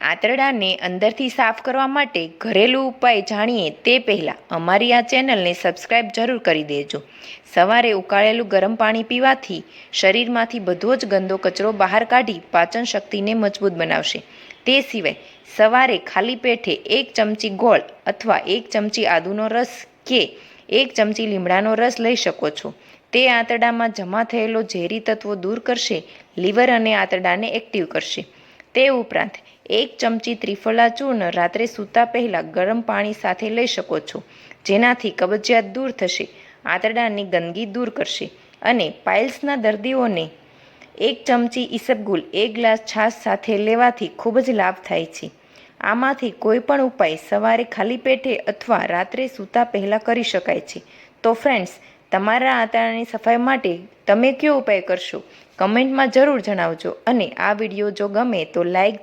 આંતરડાને અંદરથી સાફ કરવા માટે ઘરેલું ઉપાય જાણીએ તે પહેલાં અમારી આ ચેનલને સબસ્ક્રાઈબ જરૂર કરી દેજો. સવારે ઉકાળેલું ગરમ પાણી પીવાથી શરીરમાંથી બધો જ ગંદો કચરો બહાર કાઢી પાચન શક્તિને મજબૂત બનાવશે. તે સિવાય સવારે ખાલી પેટે એક ચમચી ગોળ અથવા એક ચમચી આદુનો રસ કે એક ચમચી લીમડાનો રસ લઈ શકો છો. તે આંતરડામાં જમા થયેલો ઝેરી તત્વો દૂર કરશે, લીવર અને આંતરડાને એક્ટિવ કરશે. તે ઉપરાંત એક ચમચી ત્રિફળા ચૂર્ણ રાત્રે સૂતા પહેલાં ગરમ પાણી સાથે લઈ શકો છો, જેનાથી કબજિયાત દૂર થશે, આંતરડાની ગંદકી દૂર કરશે અને પાઇલ્સના દર્દીઓને એક ચમચી ઈસબગુલ એક ગ્લાસ છાશ સાથે લેવાથી ખૂબ જ લાભ થાય છે. આમાંથી કોઈ પણ ઉપાય સવારે ખાલી પેટે અથવા રાત્રે સૂતા પહેલાં કરી શકાય છે. તો ફ્રેન્ડ્સ તમારા આંતરડાની સફાઈ માટે તમે કયો ઉપાય કરશો? કમેન્ટમાં જરૂર જણાવજો. અને આ વીડિયો જો ગમે તો લાઈક